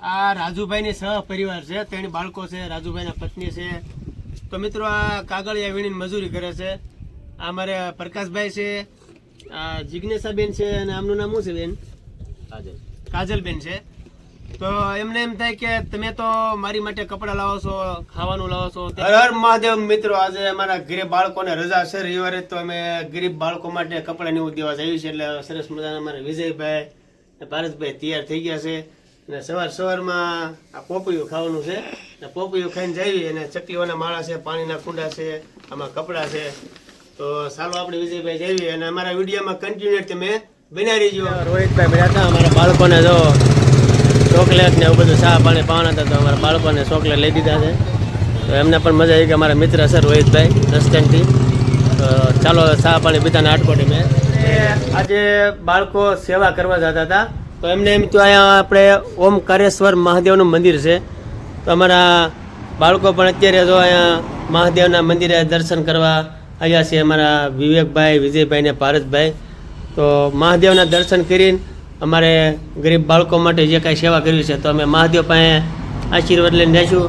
આ રાજુભાઈની સહ પરિવાર છે તેની બાળકો છે રાજુભાઈના પત્ની છે. તો મિત્રો આ કાગળિયા વીણીને મજૂરી કરે છે. આ મારે પ્રકાશભાઈ છે આ જિજ્ઞેશાબેન છે અને આમનું નામ શું છે બેન? કાજલબેન છે. તો એમને એમ થાય કે તમે તો મારી માટે કપડાં લાવો છો ખાવાનું લાવો છો હર મહાદેવ મિત્રો આજે અમારા ગરીબ બાળકોને રજા છે. રવિવારે તો અમે ગરીબ બાળકો માટે કપડાં એવું દેવા જઈએ છીએ એટલે સરસ મજાના અમારા વિજયભાઈ અને પારસભાઈ તૈયાર થઈ ગયા છે. અને સવાર સવારમાં આ પોપૈયું ખાવાનું છે. અને પોપૈયું ખાઈને જઈએ અને ચકલીઓના માળા છે પાણીના કુંડા છે આમાં કપડાં છે. તો ચાલો આપણે વિજયભાઈ જઈએ અને અમારા વિડીયોમાં કન્ટિન્યુ તમે બનાવી રહીજો. રોહિતભાઈ મળ્યા હતા અમારા બાળકોને જો ચોકલેટ ને એવું બધું ચા પાણી પાવાના હતા તો અમારા બાળકોને ચોકલેટ લઈ દીધા છે. તો એમને પણ મજા આવી કે અમારા મિત્ર છે રોહિતભાઈ રસ્ટેન્ડથી તો ચાલો ચા પાણી બીજાને આટકોટી મેં. આજે બાળકો સેવા કરવા જતા હતા. તો એમને એમ તો અહીંયા આપણે ઓમકારેશ્વર મહાદેવનું મંદિર છે. તો અમારા બાળકો પણ અત્યારે જો અહીંયા મહાદેવના મંદિરે દર્શન કરવા આવ્યા છે અમારા વિવેકભાઈ, વિજયભાઈ ને પારસભાઈ. તો મહાદેવના દર્શન કરીને અમારે ગરીબ બાળકો માટે જે કાંઈ સેવા કરવી છે, તો અમે મહાદેવ પાસે આશીર્વાદ લઈને જઈશું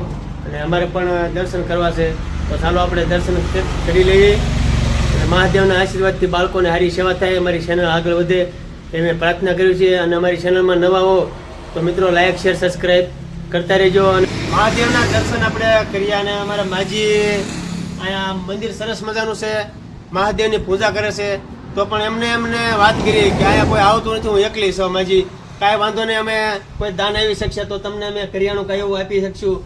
અને અમારે પણ દર્શન કરવા છે. તો ચાલો આપણે દર્શન કરી લઈએ. અને મહાદેવના આશીર્વાદથી બાળકોને સારી સેવા થાય, અમારી ચેનલ આગળ વધે. એ મેં પ્રાર્થના કરી છે અને અમારી ચેનલમાં નવા હો તો મિત્રો લાઈક શેર સબસ્ક્રાઈબ કરતા રહેજો અને મહાદેવના દર્શન આપણે કરીએ અને અમારા માજી અહીંયા મંદિર સરસ મજાનું છે, મહાદેવની પૂજા કરે છે. તો પણ એમને એમને વાત કરી કે અહીંયા કોઈ આવતું નથી, હું એકલી છું માજી. કાંઈ વાંધો નહીં, અમે કોઈ દાન આવી શકશે તો તમને અમે કરિયાણું કાંઈ એવું આપી શકશું.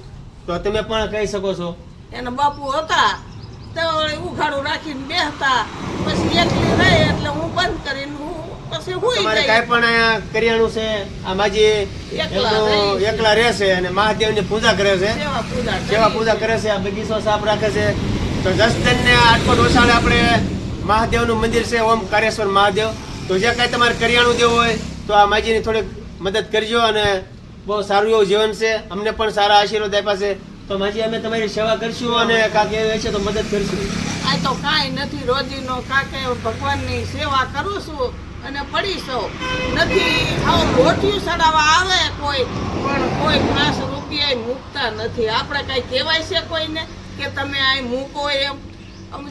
તો તમે પણ કહી શકો છો. એના બાપુ હતા. તો ઉઘાડું રાખીને બેસતા પછી એકલી રહે એટલે હું બંધ કરીને પછી હુઈ તમારે કાંઈ પણ અહીંયા કરિયાણું છે? આ માજી એકલા રહે. અને મહાદેવની પૂજા કરે છે? સેવા પૂજા કરે છે? આ બગીચો સાફ રાખે છે? તો જસદન ને આટકોટ ઓસાળે આપણે મહાદેવનું મંદિર છે ઓમ કારેશ્વર મહાદેવ. તો જે કાંઈ તમારે કરિયાણું દેવું હોય તો આ માજીની થોડીક મદદ કરજો અને બહુ સારું એવું જીવન છે. અમને પણ સારા આશીર્વાદ આપ્યા છે. તો માજી અમે તમારી સેવા કરશું અને કાંઈક એવું હશે તો મદદ કરશું. આ તો કાંઈ નથી રોજીનો કાકે ભગવાનની સેવા કરું છું. અને પડી છું નથી, આવું ગોઠિયું સડાવવા આવે કોઈ, પણ કોઈ ખાસ રૂપિયા મૂકતા નથી. આપણે કાંઈ કહેવાય છે કોઈને કે તમે આ મૂકો એમ?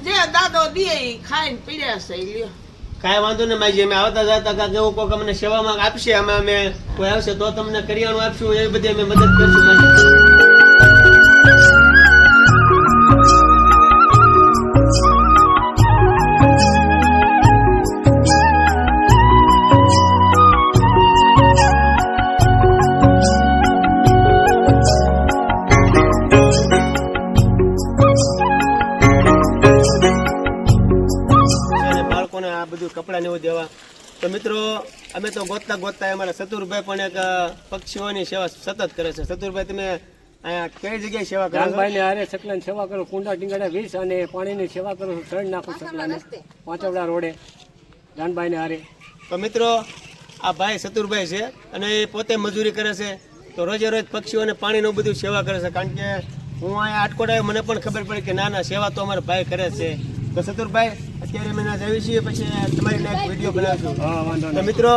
જે દાદો દે એ ખાઈને પીડ્યા છે લ્યો. કાંઈ વાંધો નહીં માજી, અમે આવતા જતા કાંઈક એવું કોઈક અમને સેવામાં આપશે, અમે અમે કોઈ આવશે તો તમને કરિયાણું આપશું એ બધી અમે મદદ કરશું માજી. અમે તો ગોતતા ગોતતા અમારા સતુરભાઈ પણ એક પક્ષીઓની સેવા સતત કરે છે. સતુરભાઈ તમે અહીંયા કઈ જગ્યાએ સેવા કરો રામભાઈ ને હારે સકલાની સેવા કરો. કુંડા ટીંગાડા વીસ અને પાણીની સેવા કરો ત્રણ નાખું સકલાને. પાંચવડા રોડે. જાનભાઈને હારે. તો મિત્રો આ ભાઈ સતુરભાઈ છે અને એ પોતે મજૂરી કરે છે. તો રોજે રોજ પક્ષીઓને પાણીનું બધું સેવા કરે છે. કારણ કે હું અહીંયા આટકોટ આવ્યો મને પણ ખબર પડી કે ના ના સેવા તો અમારા ભાઈ કરે છે. તો સતુરભાઈ અત્યારે અમે ના જઈએ છીએ પછી તમારી ના એક વીડિયો બનાવશું. તો મિત્રો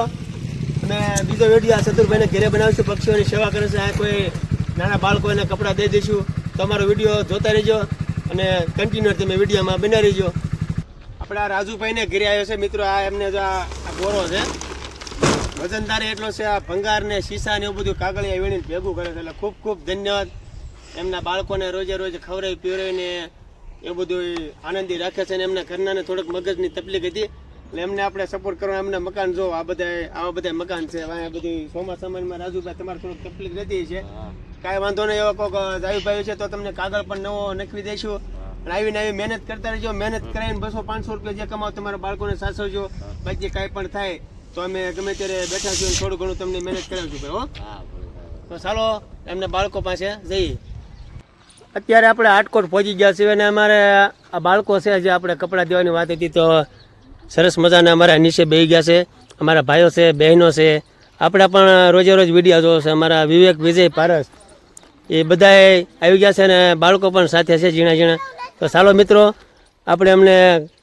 અમે બીજો વીડિયો આ સતુરભાઈને ઘરે બનાવીશું પક્ષીઓની સેવા કરે છે આ કોઈ નાના બાળકો એને કપડાં દઈ દઈશું. તો અમારો વીડિયો જોતા રહેજો અને કન્ટિન્યુ તમે વિડીયોમાં બના રહેજો. આપણે આ રાજુભાઈને ઘરે આવ્યો છે. મિત્રો આ એમને જો આ આ ગોરો છે. વજનદાર એટલો છે આ ભંગાર ને શીશા ને એવું બધું કાગળિયા વીણીને ભેગું કરે છે. એટલે ખૂબ ખૂબ ધન્યવાદ. એમના બાળકોને રોજે રોજ ખવડાવી પીવડાવીને એવું બધું આનંદી રાખે છે અને એમના ઘરનાને થોડોક મગજની તકલીફ હતી. એટલે એમને આપણે સપોર્ટ કરવા એમને મકાન જો આ બધા આવા બધા મકાન છે આ બધી ચોમાસામાં રાજુભાઈ તમારે થોડુંક તકલીફ રહેતી છે. કાંઈ વાંધો નહીં એવો કોઈક રાજુભાઈ છે તો તમને કાગળ પણ નવો નખવી દઈશું. અને આવીને આવી મહેનત કરતા રહેજો. મહેનત કરાવીને બસો પાંચસો રૂપિયા જે કમાવો તમારા બાળકોને સાચવજો. બાકી કાંઈ પણ થાય તો અમે ગમે ત્યારે બેઠા છીએ થોડું ઘણું તમને મહેનત કરાવજો ભાઈ હો. તો ચાલો એમને બાળકો પાસે જઈએ. અત્યારે આપણે આટકોટ પહોંચી ગયા છીએ અને અમારે આ બાળકો છે જે આપણે કપડાં દેવાની વાત હતી તો સરસ મજાના અમારા નીચે બેહી ગયા છે. અમારા ભાઈઓ છે, બહેનો છે. આપણા પણ રોજે રોજ વીડિયો જોવો છે. અમારા વિવેક, વિજય, પારસ, એ બધાએ આવી ગયા છે અને બાળકો પણ સાથે છે ઝીણા ઝીણા. તો ચાલો મિત્રો, આપણે અમને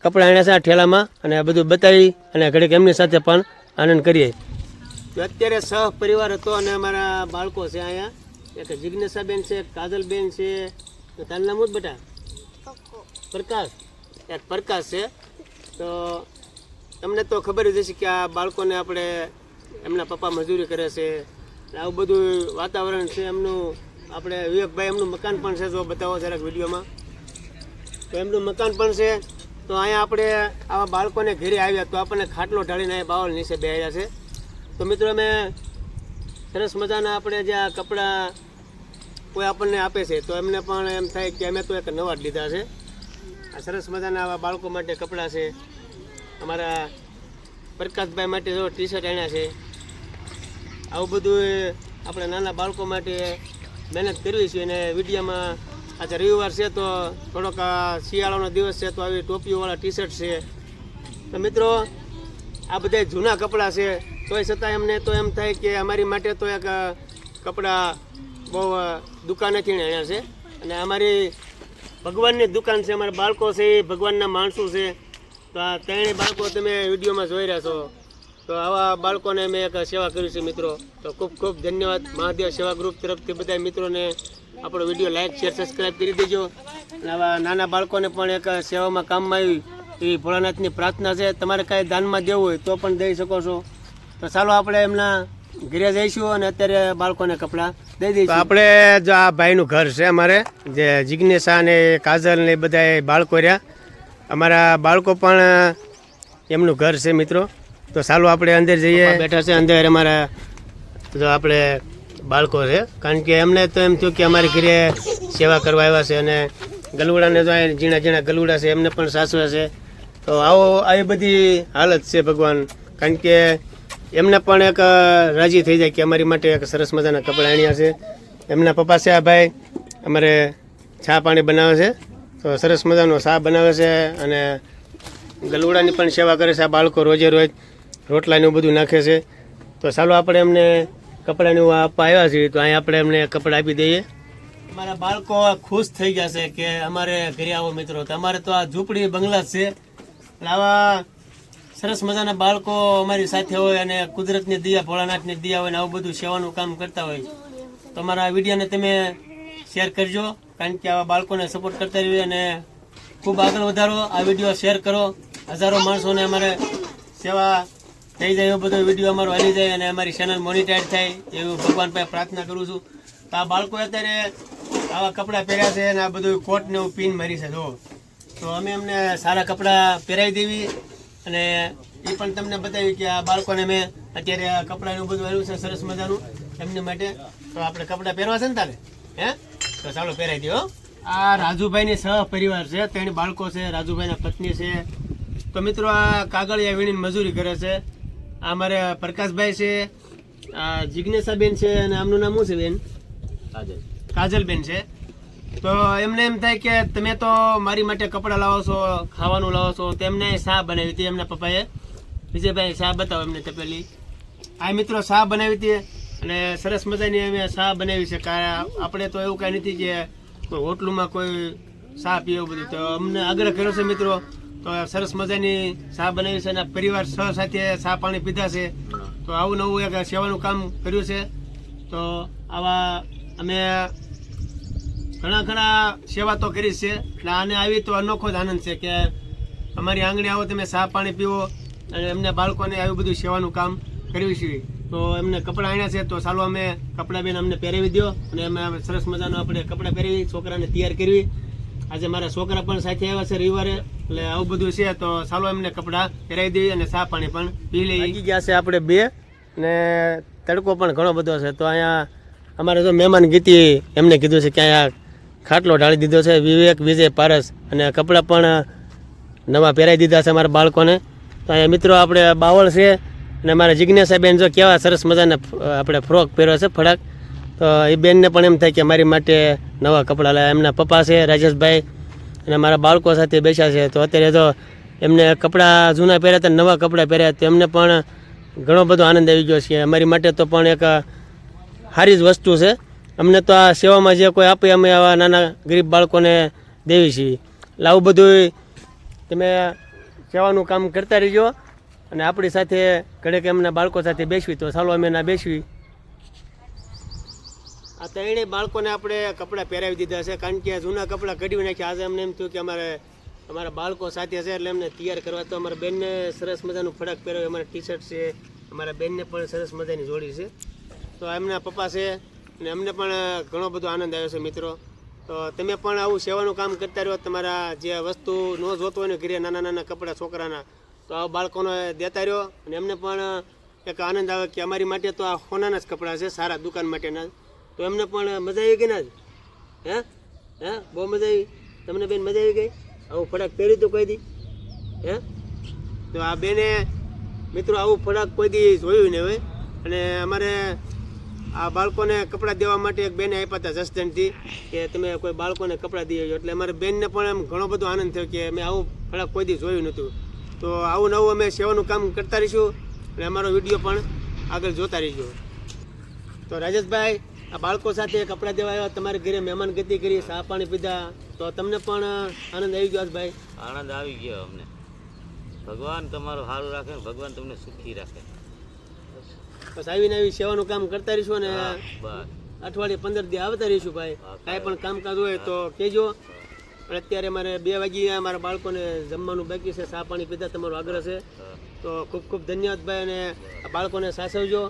કપડાં આણ્યા છે આ ઠેલામાં અને બધું બતાવી અને ઘડીક એમની સાથે પણ આનંદ કરીએ. અત્યારે સહ પરિવાર હતો અને અમારા બાળકો છે અહીંયા. એક જિજ્ઞાસાબેન છે કાજલબેન છે તારું નામ શું બેટા? પ્રકાશ. એક પ્રકાશ છે. તો તમને તો ખબર જ હશે કે આ બાળકોને આપણે એમના પપ્પા મજૂરી કરે છે. આવું બધું વાતાવરણ છે એમનું. આપણે વિવેકભાઈ એમનું મકાન પણ છે જો બતાવો જરાક વિડીયોમાં. તો એમનું મકાન પણ છે. તો અહીંયા આપણે આવા બાળકોને ઘરે આવ્યા તો આપણને ખાટલો ઢાળીને અહીંયા બાવલ નીચે બેહ્યા છે. તો મિત્રો અમે સરસ મજાના આપણે જે આ કપડાં કોઈ આપણને આપે છે, તો એમને પણ એમ થાય કે અમે તો એક નવા જ લીધા છે. આ સરસ મજાના આવા બાળકો માટે કપડાં છે. અમારા પ્રકાશભાઈ માટે જો ટી શર્ટ આણ્યા છે. આવું બધું આપણે નાના બાળકો માટે મહેનત કરવી છે અને વિડીયામાં આજે રવિવાર છે તો થોડોક શિયાળાનો દિવસ છે તો આવી ટોપીઓવાળા ટી શર્ટ છે. તો મિત્રો, આ બધા જૂના કપડાં છે. તોય છતાં એમને તો એમ થાય કે અમારી માટે તો એક કપડાં બહુ અ, દુકાનેથી આણ્યા છે. અને અમારી ભગવાનની દુકાન છે અમારા બાળકો છે એ ભગવાનના માણસો છે. તો આ ત્રણેય બાળકો તમે વિડીયોમાં જોઈ રહ્યા છો. તો આવા બાળકોને મેં એક સેવા કરી છે મિત્રો. તો ખૂબ ખૂબ ધન્યવાદ. મહાદેવ સેવા ગ્રુપ તરફથી બધા મિત્રોને આપણો વીડિયો લાઈક શેર સબસ્ક્રાઈબ કરી દેજો. અને આવા નાના બાળકોને પણ એક સેવામાં કામમાં આવી એવી ભોળાનાથની પ્રાર્થના છે. તમારે કાંઈ દાનમાં દેવું હોય તો પણ દઈ શકો છો. તો ચાલો આપણે એમના ઘરે જઈશું અને અત્યારે બાળકોને કપડાં દઈ દઈશું. આપણે જો આ ભાઈનું ઘર છે અમારે જે જિજ્ઞેશા ને કાજલ ને બધા બાળકો રહ્યા. અમારા બાળકો પણ એમનું ઘર છે મિત્રો. તો ચાલો આપણે અંદર જઈએ. બેઠા છે અંદર અમારા જો આપણે બાળકો છે. કારણ કે એમને તો એમ થયું કે અમારી ઘરે સેવા કરવા આવ્યા છે અને ગલુડાને જો અહીં ઝીણા ઝીણા ગલુડા છે એમને પણ સાસવે છે. તો આવો આવી બધી હાલત છે ભગવાન. કારણ કે એમને પણ એક રાજી થઈ જાય કે અમારી માટે એક સરસ મજાના કપડાં આણ્યા છે. એમના પપ્પા છે આ ભાઈ, અમારે ચા પાણી બનાવે છે. તો સરસ મજાનો શા બનાવે છે અને ગલુડાની પણ સેવા કરે છે આ બાળકો રોજે રોજ રોટલાનું બધું નાખે છે. તો ચાલો આપણે એમને કપડાની આપવા આવ્યા છીએ. તો અહીં આપણે એમને કપડાં આપી દઈએ. અમારા બાળકો ખુશ થઈ ગયા છે કે અમારે ઘરે આવો મિત્રો. તો અમારે તો આ ઝૂંપડી બંગલા છે. આવા સરસ મજાના બાળકો અમારી સાથે હોય અને કુદરતની દિયા, ભોળાનાથની દિયા હોય ને આવું બધું સેવાનું કામ કરતા હોય તો અમારા આ વિડીયોને તમે શેર કરજો, કારણ કે આવા બાળકોને સપોર્ટ કરતા રહીએ અને ખૂબ આગળ વધારો. આ વીડિયો શેર કરો. હજારો માણસોને અમારે સેવા થઈ જાય એવો બધો વીડિયો અમારો હલી જાય અને અમારી ચેનલ મોનિટાઈઝ થાય એવું ભગવાન પાસે પ્રાર્થના કરું છું. તો આ બાળકો અત્યારે આવા કપડાં પહેર્યા છે અને આ બધું કોટ ને એવું પીન મારી છે જો તો અમે એમને સારા કપડાં પહેરાવી દેવી. અને એ પણ તમને બતાવ્યું કે આ બાળકોને મેં અત્યારે આ કપડાનું બધું આવ્યું છે સરસ મજાનું એમને માટે. તો આપણે કપડાં પહેરવા છે ને તારે? હે? તો ચાલો પહેરાવી દો આ રાજુભાઈની સહ પરિવાર છે ત્રણ બાળકો છે રાજુભાઈના પત્ની છે. તો મિત્રો આ કાગળિયા વીણીને મજૂરી કરે છે. આ મારે પ્રકાશભાઈ છે આ જિજ્ઞેસાબેન છે અને આમનું નામ શું છે બેન? કાજલ. કાજલબેન છે. તો એમને એમ થાય કે તમે તો મારી માટે કપડાં લાવો છો, ખાવાનું લાવો છો, તેમને શા બનાવી હતી એમના પપ્પાએ. વિજયભાઈ શા બતાવો એમને તપેલી. આ મિત્રો શા બનાવી હતી અને સરસ મજાની અમે શા બનાવી છે. કા- આપણે તો એવું કાંઈ નથી કે કોઈ હોટલમાં કોઈ શા પીએ બધું. તો અમને આગ્રહ કર્યો છે મિત્રો, તો સરસ મજાની શા બનાવી છે અને પરિવાર સહ સાથે શા પાણી પીધા છે. તો આવું નવું એક સેવાનું કામ કર્યું છે. તો આવા અમે ઘણા ઘણા સેવા તો કરી છે. એટલે આને આવી તો અનોખો જ આનંદ છે કે અમારી આંગણે આવો, તમે ચા પાણી પીવો અને એમને બાળકોને આવી બધું સેવાનું કામ કર્યું છે. તો એમને કપડાં આણ્યા છે, તો ચાલો અમે કપડાં બેન અમને પહેરાવી દો અને અમે સરસ મજાનું આપણે કપડાં પહેરાવી છોકરાને તૈયાર કરવી. આજે મારા છોકરા પણ સાથે આવ્યા છે રવિવારે, એટલે આવું બધું છે, તો ચાલો એમને કપડાં પહેરાવી દઈએ અને ચા પાણી પણ પી લઈ ગયા છે આપણે બે ને તડકો પણ ઘણો બધો છે. તો અહીંયા અમારે જો મહેમાન ગીતી એમને કીધું છે કે અહીંયા ખાટલો ઢાળી દીધો છે, વિવેક, વિજય, પારસ અને કપડાં પણ નવા પહેરાવી દીધા છે અમારા બાળકોને. તો અહીંયા મિત્રો આપણે બાવળ છે અને મારા જિજ્ઞાસાબેન જો કેવા સરસ મજાના આપણે ફ્રોક પહેર્યો છે ફડાક તો એ બેનને પણ એમ થાય કે મારી માટે નવા કપડાં લાવ્યા એમના પપ્પા છે, રાજેશભાઈ અને મારા બાળકો સાથે બેસ્યા છે. તો અત્યારે તો એમને કપડાં જૂના પહેર્યા હતા નવા કપડાં પહેર્યા, તો એમને પણ ઘણો બધો આનંદ આવી ગયો છે. અમારી માટે તો પણ એક સારી જ વસ્તુ છે. અમને તો આ સેવામાં જે કોઈ આપે અમે આવા નાના ગરીબ બાળકોને દેવી છીએ. એટલે આવું બધું તમે સેવાનું કામ કરતા રહેજો અને આપણી સાથે ઘડેક એમના બાળકો સાથે બેસવી તો સાલો અમે ના બેસવી. આ ત્રણેય બાળકોને આપણે કપડાં પહેરાવી દીધા છે કારણ કે જૂના કપડાં કઢી નાખ્યા. આજે અમને એમ થયું કે અમારે અમારા બાળકો સાથે છે એટલે એમને તૈયાર કરવા તો અમારા બેનને સરસ મજાનું ફરક પહેરાવ્યું અમારા ટી શર્ટ છે, અમારા બેનને પણ સરસ મજાની જોડી છે. તો એમના પપ્પા છે અને અમને પણ ઘણો બધો આનંદ આવ્યો છે મિત્રો. તો તમે પણ આવું સેવાનું કામ કરતા રહ્યો, તમારા જે વસ્તુ ન જોતો હોય ને ઘરે નાના નાના કપડાં છોકરાના, તો આ બાળકોને દેતા રહ્યો. અને એમને પણ એક આનંદ આવે કે અમારી માટે તો આ સોનાના જ કપડાં છે, સારા દુકાન માટેના તો એમને પણ મજા આવી ગઈ ને જ હે? હે? બહુ મજા આવી. તમને બેન મજા આવી ગઈ? આવું ફટાક પહેર્યું તો કોઈ દી? હે? તો આ બેને, મિત્રો આવું ફટાક કોઈ દી જોયું ને હવે અને અમારે આ બાળકોને કપડાં દેવા માટે એક બેને આપ્યા હતા જસદણથી કે તમે કોઈ બાળકોને કપડાં દઈ આવ્યો એટલે અમારે બેનને પણ એમ ઘણો બધો આનંદ થયો કે મેં આવું ફળક કોઈ દી જોયું નહોતું. તો આવું નવું અમે સેવાનું કામ કરતા રહીશું અને અમારો વીડિયો પણ આગળ જોતા રહીશું. તો રાજેશભાઈ, આ બાળકો સાથે કપડાં દેવા આવ્યા, તમારે ઘરે મહેમાન ગતિ કરી, ચા પાણી પીધા. તો તમને પણ આનંદ આવી ગયો ભાઈ આનંદ આવી ગયો અમને. ભગવાન તમારું સારું રાખે ભગવાન તમને સુખી રાખે. બસ આવીને આવી સેવાનું કામ કરતા રહીશું અને અઠવાડિયે પંદર દી આવતા રહીશું ભાઈ. કાંઈ પણ કામકાજ હોય તો કહેજો. અને અત્યારે મારે બે વાગ્યા મારા બાળકોને જમવાનું બાકી છે ચા પાણી પીધા તમારો આગ્રહ છે. તો ખૂબ ખૂબ ધન્યવાદ ભાઈ અને આ બાળકોને સાચવજો.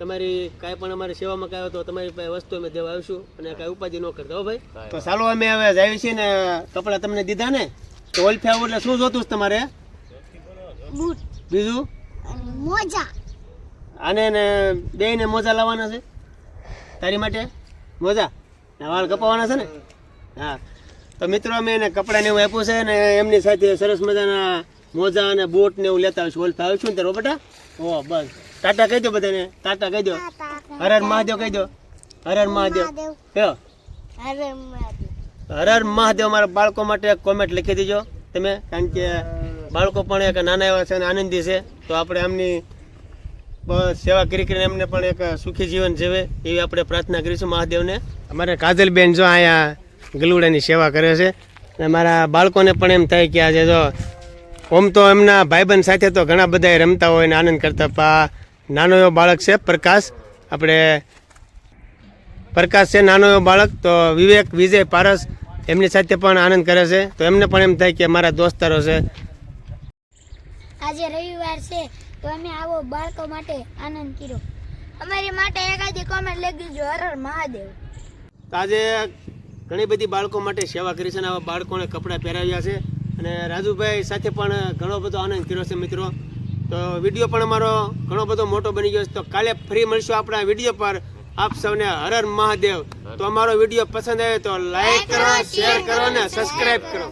તમારી કાંઈ પણ અમારી સેવામાં કાંઈ હોય તો તમારી પાસે વસ્તુ અમે દેવા આવીશું અને કાંઈ ઉપાધિ ન કરતા હો ભાઈ. તો ચાલો અમે હવે જઈએ છીએ ને કપડાં તમને દીધા ને? તો ઓલફી આવું એટલે શું જોતું તમારે? બીજું? મોજા. આને ને બે ને મોજા લાવવાના છે? તારી માટે? મોજા? વાળ કપાવવાના છે ને? હા. તો મિત્રો, અમે એને કપડાં ને એવું આપ્યું છે ને એમની સાથે સરસ મજાના મોજા અને બૂટ ને એવું લેતા આવીશું. ઓલફા આવીશું ને તારો ઓ, બસ. ટાટા કહી દો બધાને. ટાટા કહી દો. હર હર મહાદેવ કહી દો. હર હર મહાદેવ. કયો હર હર મહાદેવ મારા બાળકો માટે કોમેન્ટ લખી દેજો તમે. કારણ કે બાળકો પણ એક નાના એવા છે અને આનંદી છે. તો આપણે એમની સેવા કરી કરીને એમને પણ એક સુખી જીવન જીવે એવી આપણે પ્રાર્થના કરીશું મહાદેવને. અમારે કાજલબેન જો અહીંયા ગલુડાની સેવા કરે છે. અને મારા બાળકોને પણ એમ થાય કે આજે જો ઓમ તો એમના ભાઈબંધ સાથે તો ઘણા બધા રમતા હોય ને આનંદ કરતા પા નાનો એવો બાળક છે પ્રકાશ. આપણે પ્રકાશ છે નાનો એવો બાળક, તો વિવેક, વિજય, પારસ એમની સાથે પણ આનંદ કરે છે. તો એમને પણ એમ થાય કે મારા દોસ્તારો છે. આજે રવિવાર છે. તો અમે આવો બાળકો માટે આનંદ કર્યો. અમારી માટે એકાદી કોમેન્ટ લખી દેજો હર હર મહાદેવ. આજે ઘણી બધી બાળકો માટે સેવા કરી છે અને આવા બાળકોને કપડાં પહેરાવ્યા છે. અને રાજુભાઈ સાથે પણ ઘણો બધો આનંદ કર્યો છે મિત્રો. તો વીડિયો પણ અમારો ઘણો બધો મોટો બની ગયો છે. તો કાલે ફરી મળશું આપણા વીડિયો પર. આપ સૌને હર હર મહાદેવ. તો અમારો વીડિયો પસંદ આવે તો લાઈક કરો શેર કરો અને સબસ્ક્રાઈબ કરો.